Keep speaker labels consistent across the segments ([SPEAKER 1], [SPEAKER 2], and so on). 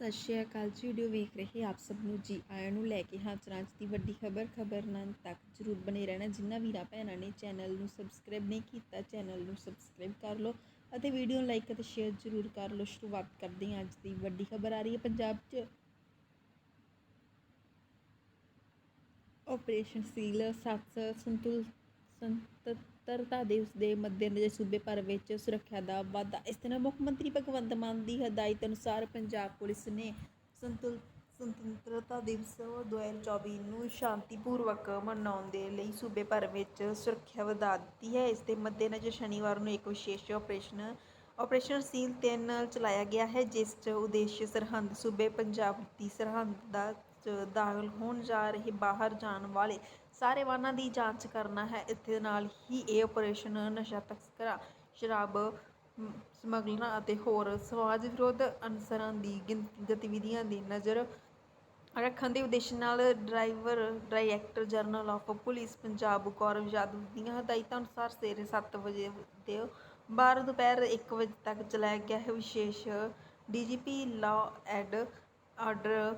[SPEAKER 1] ਸਤਿ ਸ਼੍ਰੀ ਅਕਾਲ ਜੀ ਵੀਡੀਓ ਵੇਖ ਰਹੇ ਆਪ ਸਭ ਨੂੰ। ਜੀ, ਆਇਆਂ ਨੂੰ ਲੈ ਕੇ ਹਾਜ਼ਰ ਹਾਂ ਅੱਜ ਦੀ ਵੱਡੀ ਖਬਰ। ਖਬਰ ਨਾਲ ਤੱਕ ਜਰੂਰ ਬਣੇ ਰਹਿਣਾ। ਜਿਨ੍ਹਾਂ ਵੀਰਾਂ, ਭੈਣਾਂ ਨੇ ਚੈਨਲ ਨੂੰ ਸਬਸਕ੍ਰਾਈਬ ਨਹੀਂ ਕੀਤਾ ਚੈਨਲ ਨੂੰ ਸਬਸਕ੍ਰਾਈਬ ਕਰ ਲਓ ਅਤੇ ਵੀਡੀਓ ਨੂੰ ਲਾਈਕ ਅਤੇ ਸ਼ੇਅਰ ਜਰੂਰ ਕਰ ਲਓ। ਸ਼ੁਰੂਆਤ ਕਰਦੇ ਹਾਂ ਅੱਜ ਦੀ ਵੱਡੀ ਖਬਰ ਆ ਰਹੀ ਹੈ ਪੰਜਾਬ 'ਚ। ਆਪਰੇਸ਼ਨ ਸੀਲ ਸੱਤ ਸੰਤੁਲ ਸੁਤੰਤਰਤਾ ਦਿਵਸ ਦੇ ਮੱਦੇਨਜ਼ਰ ਸੂਬੇ ਭਰ ਵਿੱਚ ਸੁਰੱਖਿਆ ਦਾ ਵਾਧਾ। ਇਸ ਤਰ੍ਹਾਂ ਮੁੱਖ ਮੰਤਰੀ ਭਗਵੰਤ ਮਾਨ ਦੀ ਹਦਾਇਤ ਅਨੁਸਾਰ ਪੰਜਾਬ ਪੁਲਿਸ ਨੇ ਸੰਤੁਲ, ਸੁਤੰਤਰਤਾ ਦਿਵਸ 2024 ਨੂੰ ਸ਼ਾਂਤੀਪੂਰਵਕ ਮਨਾਉਣ ਦੇ ਲਈ ਸੂਬੇ ਭਰ ਵਿੱਚ ਸੁਰੱਖਿਆ ਵਧਾ ਦਿੱਤੀ ਹੈ। ਇਸ ਦੇ ਮੱਦੇਨਜ਼ਰ ਸ਼ਨੀਵਾਰ ਨੂੰ ਇੱਕ ਵਿਸ਼ੇਸ਼ ਆਪਰੇਸ਼ਨ ਆਪਰੇਸ਼ਨ ਸੀਲ 3 ਚਲਾਇਆ ਗਿਆ ਹੈ, ਜਿਸ 'ਚ ਉਦੇਸ਼ ਸਰਹੰਦ ਸੂਬੇ ਪੰਜਾਬ ਦੀ ਸਰਹੰਦ ਦਾ 'ਚ ਦਾਖਲ ਹੋਣ ਜਾ ਰਹੇ ਬਾਹਰ ਜਾਣ ਵਾਲੇ ਸਾਰੇ ਵਾਹਨਾਂ ਦੀ ਜਾਂਚ ਕਰਨਾ ਹੈ। ਇਸ ਦੇ ਨਾਲ ਹੀ ਇਹ ਆਪਰੇਸ਼ਨ ਨਸ਼ਾ ਤਸਕਰਾਂ ਸ਼ਰਾਬ ਮ, ਸਮਗਲਰਾਂ ਅਤੇ ਹੋਰ ਸਮਾਜ ਵਿਰੋਧ ਅਨਸਰਾਂ ਦੀ ਗਤੀਵਿਧੀਆਂ ਦੀ ਨਜ਼ਰ ਰੱਖਣ ਦੇ ਉਦੇਸ਼ ਨਾਲ driver director general of police Punjab Gaurav Yadav ਦੀਆਂ ਹਦਾਇਤਾਂ ਅਨੁਸਾਰ ਸਵੇਰੇ 7 ਵਜੇ ਤੇ 12 ਦੁਪਹਿਰ 1 ਵਜੇ ਤੱਕ ਚਲਾਇਆ ਗਿਆ ਹੈ। ਵਿਸ਼ੇਸ਼ DGP law and order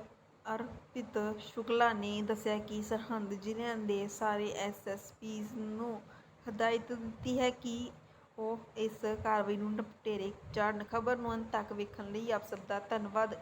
[SPEAKER 1] Arpit Shukla ਨੇ ਦੱਸਿਆ ਕਿ ਸਰਹੰਦ ਜ਼ਿਲ੍ਹਿਆਂ ਦੇ ਸਾਰੇ ਐਸਐਸਪੀਜ਼ ਨੂੰ ਹਦਾਇਤ ਦਿੱਤੀ ਹੈ ਕਿ ਉਹ ਇਸ ਕਾਰਵਾਈ ਨੂੰ ਨਿਪਟੇਰੇ ਚਾੜਨ ਖਬਰ ਨੂੰ ਅੰਤ ਤੱਕ ਵੇਖਣ ਲਈ ਆਪ ਸਭ ਦਾ ਧੰਨਵਾਦ।